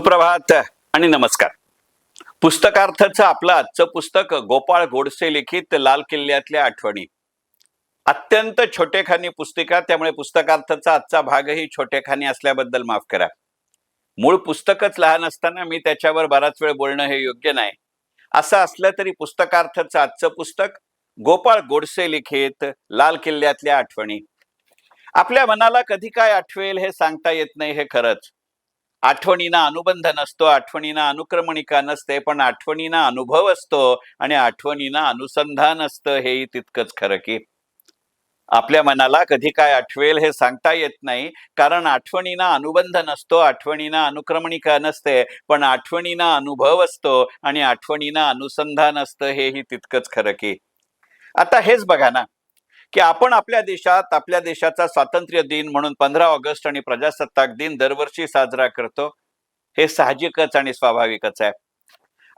सुप्रभात आणि नमस्कार. पुस्तकार्थचं आपलं आजचं पुस्तक गोपाळ गोडसे लिखित लाल किल्ल्यातल्या आठवणी. अत्यंत छोटेखानी पुस्तिका त्यामुळे पुस्तकार्थचा आजचा भागही छोटेखानी असल्याबद्दल माफ करा. मूळ पुस्तकच लहान असताना मी त्याच्यावर बराच वेळ बोलणं हे योग्य नाही. असं असलं तरी पुस्तकार्थचं आजचं पुस्तक गोपाळ गोडसे लिखित लाल किल्ल्यातल्या आठवणी. आपल्या मनाला कधी काय आठवेल हे सांगता येत नाही हे खरंच. आठवणीना अनुबंध नसतो आठवणीना अनुक्रमणिका नसते पण आठवणीना अनुभव असतो आणि आठवणीना अनुसंधान असतं हेही तितकंच खरं की. आपल्या मनाला कधी काय आठवेल हे सांगता येत नाही कारण आठवणीना अनुबंध नसतो आठवणीना अनुक्रमणिका नसते पण आठवणीना अनुभव असतो आणि आठवणीना अनुसंधान असतं हेही तितकंच खरं की. आता हेच बघा ना की आपण आपल्या देशात आपल्या देशाचा स्वातंत्र्य दिन म्हणून पंधरा ऑगस्ट आणि प्रजासत्ताक दिन दरवर्षी साजरा करतो हे साहजिकच आणि स्वाभाविकच आहे.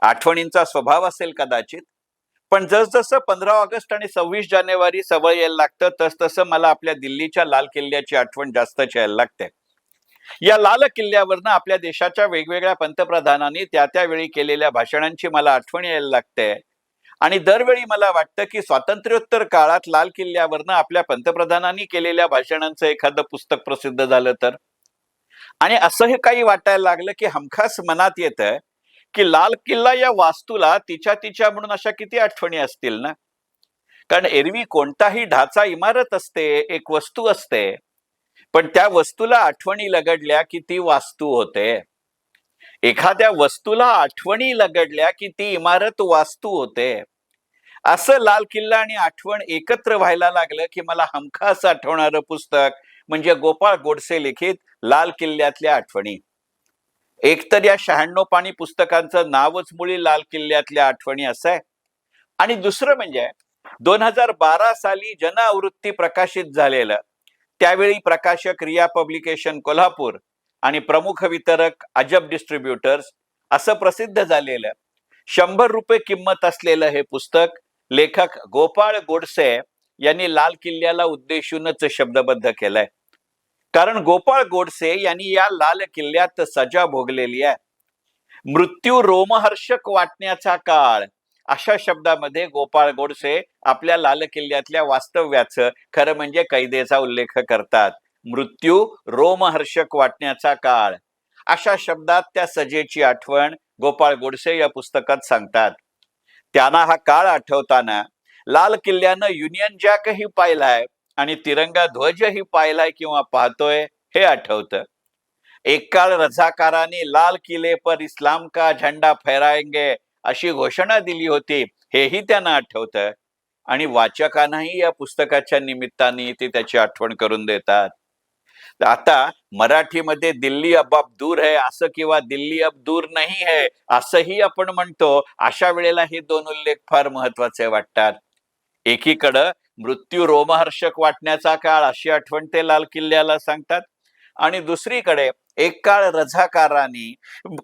आठवणींचा स्वभाव असेल कदाचित पण जसजसं पंधरा ऑगस्ट आणि सव्वीस जानेवारी सवय यायला लागतं तसतसं मला आपल्या दिल्लीच्या लाल किल्ल्याची आठवण जास्तच यायला लागते. या लाल किल्ल्यावरनं आपल्या देशाच्या वेगवेगळ्या पंतप्रधानांनी त्या त्यावेळी केलेल्या भाषणांची मला आठवण यायला लागते. आणि दरवेळी मला वाटतं की स्वातंत्र्योत्तर काळात लाल किल्ल्यावरनं आपल्या पंतप्रधानांनी केलेल्या भाषणांचं एखादं पुस्तक प्रसिद्ध झालं तर. आणि असं हे काही वाटायला लागलं की हमखास मनात येतं की लाल किल्ला या वास्तूला तिच्या तिच्या म्हणून अशा किती आठवणी असतील ना? कारण एरवी कोणताही ढाचा इमारत असते एक वस्तू असते. पण त्या वस्तूला आठवणी लगडल्या की ती वास्तू होते. एखाद्या वस्तूला आठवणी लगडल्या की ती इमारत वास्तू होते. असं लाल किल्ला आणि आठवण एकत्र व्हायला लागलं की मला हमखास आठवणारं पुस्तक म्हणजे गोपाळ गोडसे लिखित लाल किल्ल्यातल्या आठवणी. एकतर या शहाण्णव पाणी पुस्तकांचं नावच मुळी लाल किल्ल्यातल्या आठवणी असं आहे आणि दुसरं म्हणजे दोन हजार बारा साली जनआवृत्ती प्रकाशित झालेलं. त्यावेळी प्रकाशक रिया पब्लिकेशन कोल्हापूर आणि प्रमुख वितरक अजब डिस्ट्रीब्युटर्स असं प्रसिद्ध झालेलं. शंभर रुपये किंमत असलेलं हे पुस्तक लेखक गोपाळ गोडसे यांनी लाल किल्ल्याला उद्देशूनच शब्दबद्ध केलंय. कारण गोपाळ गोडसे यांनी या लाल किल्ल्यात सजा भोगलेली आहे. मृत्यू रोमहर्षक वाटण्याचा काळ. अशा शब्दामध्ये गोपाळ गोडसे आपल्या लाल किल्ल्यातल्या वास्तव्याचं खरं म्हणजे कैदेचा उल्लेख करतात. मृत्यू रोमहर्षक वाटण्याचा काळ. अशा शब्दात त्या सजेची आठवण गोपाळ गोडसे या पुस्तकात सांगतात. त्यांना हा काळ आठवताना लाल किल्ल्यानं युनियन जॅकही पाहिलाय आणि तिरंगा ध्वजही पाहिलाय किंवा पाहतोय हे आठवतं. एक काळ रझाकारांनी लाल किले पर इस्लाम का झेंडा फहराएंगे अशी घोषणा दिली होती हेही त्यांना आठवतं. आणि वाचकांनाही या पुस्तकाच्या निमित्ताने ते त्याची आठवण करून देतात. आता मराठीमध्ये दिल्ली अब अब दूर है असं किंवा दिल्ली अब दूर नाही है असंही आपण म्हणतो अशा वेळेला हे दोन उल्लेख फार महत्त्वाचे वाटतात. एकीकडं मृत्यू रोमहर्षक वाटण्याचा काळ अशी आठवण ते लाल किल्ल्याला सांगतात. आणि दुसरीकडे एक काळ रझाकारांनी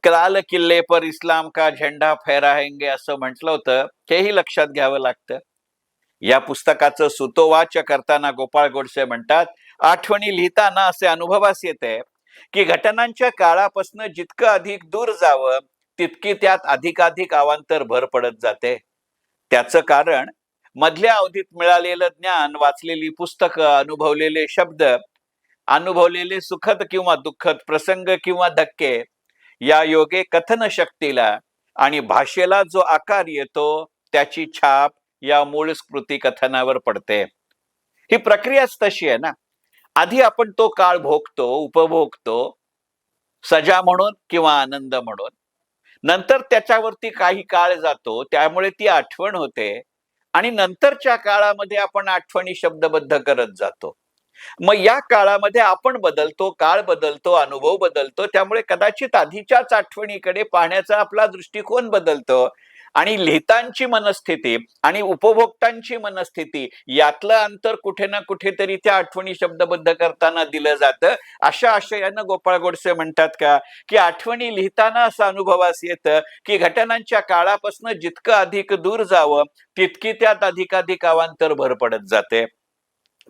लाल किल्ले पर इस्लाम का झेंडा फहराएंगे असं म्हटलं होतं हेही लक्षात घ्यावं लागतं. या पुस्तकाचं सुतोवाच करताना गोपाळ गोडसे म्हणतात आठवणी लिहिताना असे अनुभवास येते की घटनांच्या काळापासून जितकं अधिक दूर जावं तितकी त्यात अधिकाधिक अवांतर भर पडत जाते. त्याचं कारण मधल्या अवधीत मिळालेलं ज्ञान वाचलेली पुस्तकं अनुभवलेले शब्द अनुभवलेले सुखद किंवा दुःखद प्रसंग किंवा धक्के या योगे कथन शक्तीला आणि भाषेला जो आकार येतो त्याची छाप या मूळ स्मृती कथनावर पडते. ही प्रक्रियाच तशी आहे ना. आधी आपण तो काळ भोगतो उपभोगतो सजा म्हणून किंवा आनंद म्हणून. नंतर त्याच्यावरती काही काळ जातो त्यामुळे ती आठवण होते आणि नंतरच्या काळामध्ये आपण आठवणी शब्दबद्ध करत जातो. मग या काळामध्ये आपण बदलतो काळ बदलतो अनुभव बदलतो त्यामुळे कदाचित आधीच्याच आठवणीकडे पाहण्याचा आपला दृष्टिकोन बदलतो. आणि लिहितांची मनस्थिती आणि उपभोक्तांची मनस्थिती यातलं अंतर कुठे ना कुठेतरी त्या आठवणी शब्दबद्ध करताना दिलं जातं. अशा आशयानं गोपाळ गोडसे म्हणतात का की आठवणी लिहिताना असं अनुभवास येतं की घटनांच्या काळापासून जितकं अधिक दूर जावं तितकी त्यात अधिकाधिक अवांतर भर पडत जाते.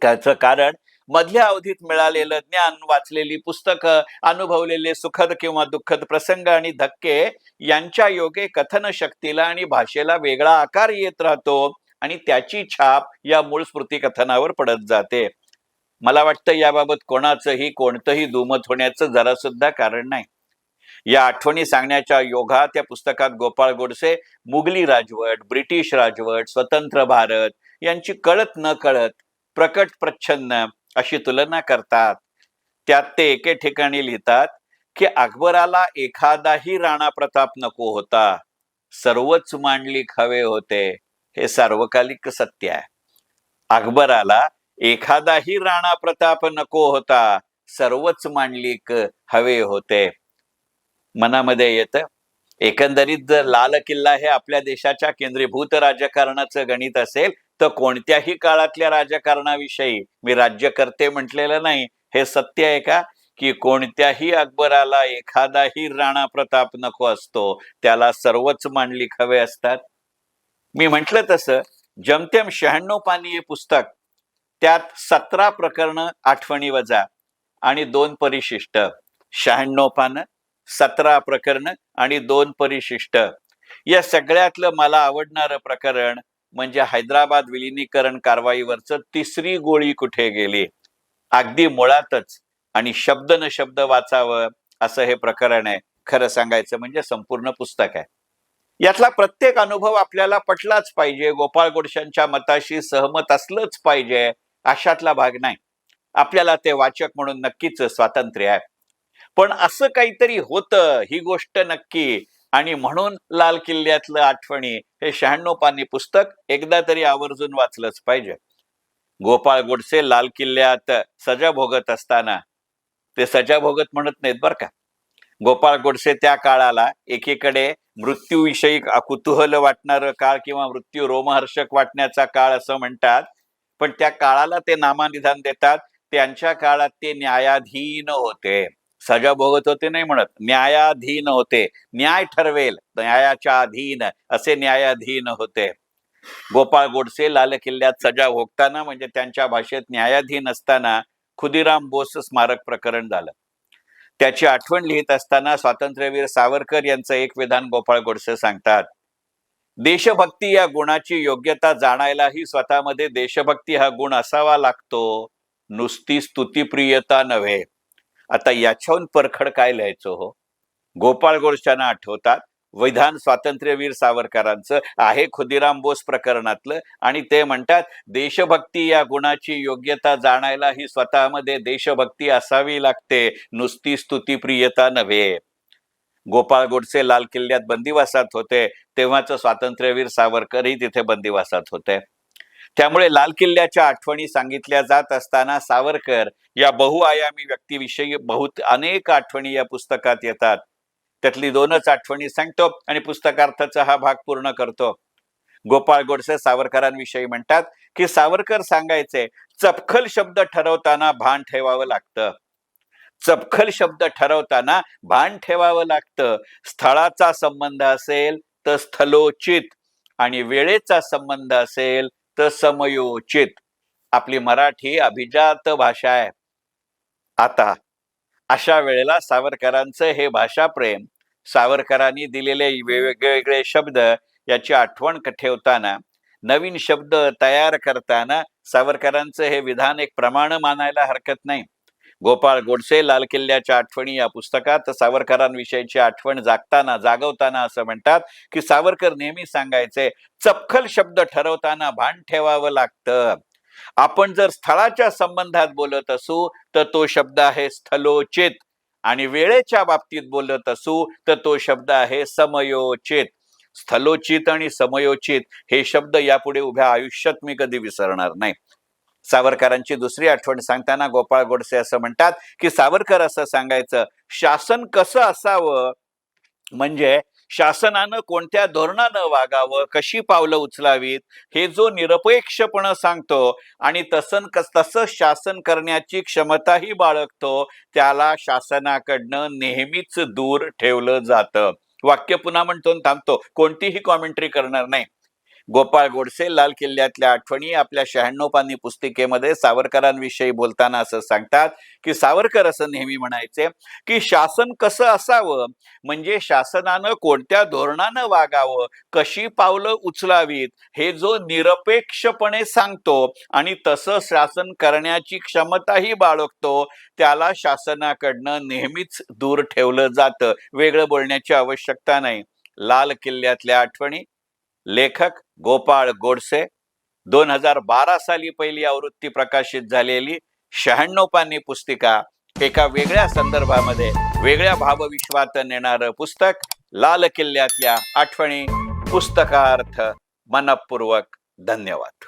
त्याचं कारण मधल्या अवधीत मिळालेलं ज्ञान वाचलेली पुस्तकं अनुभवलेले सुखद किंवा दुःखद प्रसंग आणि धक्के यांच्या योगे कथन शक्तीला आणि भाषेला वेगळा आकार येत राहतो आणि त्याची छाप या मूळ स्मृती कथनावर पडत जाते. मला वाटतं याबाबत कोणाचंही कोणतंही दुमत होण्याचं जरा सुद्धा कारण नाही. या आठवणी सांगण्याच्या योगा त्या पुस्तकात गोपाळ गोडसे मुघली राजवट ब्रिटिश राजवट स्वतंत्र भारत यांची कळत न कळत प्रकट प्रच्छन्न अशी तुलना करतात. त्यात ते एके ठिकाणी लिहितात की अकबराला एखादाही राणा प्रताप नको होता. सर्वच मांडलिक हवे होते. हे सार्वकालिक सत्य आहे. अकबराला एखादाही राणा प्रताप नको होता. सर्वच मांडलिक हवे होते. मनामध्ये येतं एकंदरीत जर लाल किल्ला हे आपल्या देशाच्या केंद्रीभूत राजकारणाचं गणित असेल तर कोणत्याही काळातल्या राजकारणाविषयी मी राज्यकर्ते म्हटलेलं नाही. हे सत्य आहे का? की कोणत्याही अकबराला एखादाही राणा प्रताप नको असतो. त्याला सर्वच मांडलिक हवे असतात. मी म्हटलं तसं. जमतेम शहाण्णव पानी हे पुस्तक. त्यात सतरा प्रकरण आठवणी वजा आणि दोन परिशिष्ट. शहाण्णव पानं सतरा प्रकरण आणि दोन परिशिष्ट. या सगळ्यातलं मला आवडणारं प्रकरण म्हणजे हैदराबाद विलिनीकरण कारवाईवरच तिसरी गोळी कुठे गेली? अगदी मुळातच. आणि शब्द न शब्द वाचावं असं हे प्रकरण आहे. खरं सांगायचं म्हणजे संपूर्ण पुस्तक आहे. यातला प्रत्येक अनुभव आपल्याला पटलाच पाहिजे. गोपाळ गोडशांच्या मताशी सहमत असलंच पाहिजे. अशातला भाग नाही. आपल्याला ते वाचक म्हणून नक्कीच स्वातंत्र्य आहे. पण असं काहीतरी होतं ही गोष्ट नक्की. आणि म्हणून लाल किल्ल्यातलं आठवणी हे शहाण्णव पानी पुस्तक एकदा तरी आवर्जून वाचलंच पाहिजे. गोपाळ गोडसे लाल किल्ल्यात सजा भोगत असताना. ते सजा भोगत म्हणत नाहीत बरं का. गोपाळ गोडसे त्या काळाला एकीकडे मृत्यूविषयी कुतूहल वाटणारं काळ किंवा मृत्यू रोमहर्षक वाटण्याचा काळ असं म्हणतात पण त्या काळाला ते नामानिधान देतात त्यांच्या काळात ते न्यायाधीन होते. सजा भोगत होते नाही म्हणत. न्यायाधीन होते. न्याय ठरवेल. न्यायाच्या अधीन. असे न्यायाधीन होते. गोपाळ गोडसे लाल किल्ल्यात सजा भोगताना म्हणजे त्यांच्या भाषेत न्यायाधीन असताना खुदिराम बोस स्मारक प्रकरण झालं. त्याची आठवण लिहित असताना स्वातंत्र्यवीर सावरकर यांचं एक विधान गोपाळ गोडसे सांगतात. देशभक्ती या गुणाची योग्यता जाणायलाही स्वतःमध्ये देशभक्ती हा गुण असावा लागतो. नुसती स्तुतीप्रियता नव्हे. आता याच्याहून परखड काय लिहायचो हो? गोपाळ गोडशांना आठवतात विधान स्वातंत्र्यवीर सावरकरांचं आहे खुदिराम बोस प्रकरणातलं आणि ते म्हणतात देशभक्ती या गुणाची योग्यता जाणायला ही स्वतःमध्ये देशभक्ती असावी लागते नुसती स्तुतीप्रियता नव्हे. गोपाळ गोडसे लाल किल्ल्यात बंदिवासात होते तेव्हाच स्वातंत्र्यवीर सावरकरही तिथे बंदिवासात होते. त्यामुळे लाल किल्ल्याच्या आठवणी सांगितल्या जात असताना सावरकर या बहुआयामी व्यक्तीविषयी बहुत अनेक आठवणी या पुस्तकात येतात. त्यातली दोनच आठवणी सांगतो आणि पुस्तकार्थाचा हा भाग पूर्ण करतो. गोपाळ गोडसे सावरकरांविषयी म्हणतात की सावरकर सांगायचे चपखल शब्द ठरवताना भान ठेवावं लागतं. चपखल शब्द ठरवताना भान ठेवावं लागतं. स्थळाचा संबंध असेल तर स्थलोचित आणि वेळेचा संबंध असेल समयोचित. आपली मराठी अभिजात भाषा आहे. आता अशा वेळेला सावरकरांचं हे भाषाप्रेम सावरकरांनी दिलेले वेगवेगळे शब्द याची आठवण ठेवताना नवीन शब्द तयार करताना सावरकरांचं हे विधान एक प्रमाण मानायला हरकत नाही. गोपाळ गोडसे लाल किल्ल्याच्या आठवणी या पुस्तकात. सावरकरांविषयीची आठवण जागताना जागवताना असं म्हणतात की सावरकर नेहमी सांगायचे चपखल शब्द ठरवताना भान ठेवावं लागतं. आपण जर स्थळाच्या संबंधात बोलत असू तर तो शब्द आहे स्थलोचित. आणि वेळेच्या बाबतीत बोलत असू तर तो शब्द आहे समयोचित. स्थलोचित आणि समयोचित हे शब्द यापुढे उभ्या आयुष्यात मी कधी विसरणार नाही. सावरकरांची दुसरी आठवण सांगताना गोपाळ गोडसे असं म्हणतात की सावरकर असं सांगायचं शासन कसं असावं? म्हणजे शासनानं कोणत्या धोरणानं वागावं? कशी पावलं उचलावीत? हे जो निरपेक्षपणा सांगतो आणि तसं कस- तसं शासन करण्याची क्षमताही बाळगतो त्याला शासनाकडनं नेहमीच दूर ठेवलं जातं. वाक्य पुन्हा म्हणतो थांबतो. कोणतीही कॉमेंट्री करणार नाही. गोपाळ गोडसे लाल किल्ल्यातल्या आठवणी आपल्या शहाण्णव पानी पुस्तिकेमध्ये सावरकरांविषयी बोलताना असं सांगतात की सावरकर असं नेहमी म्हणायचे की शासन कसं असावं? म्हणजे शासनानं कोणत्या धोरणानं वागावं? कशी पावलं उचलावीत? हे जो निरपेक्षपणे सांगतो आणि तसं शासन करण्याची क्षमताही बाळगतो त्याला शासनाकडनं नेहमीच दूर ठेवलं जातं. वेगळं बोलण्याची आवश्यकता नाही. लाल किल्ल्यातल्या आठवणी लेखक गोपाळ गोडसे. दोन हजार बारा साली पहिली आवृत्ती प्रकाशित झालेली शहाण्णव पानी पुस्तिका एका वेगळ्या संदर्भामध्ये वेगळ्या भावविश्वात नेणारं पुस्तक लाल किल्ल्यातल्या आठवणी पुस्तकार्थ मनपूर्वक धन्यवाद.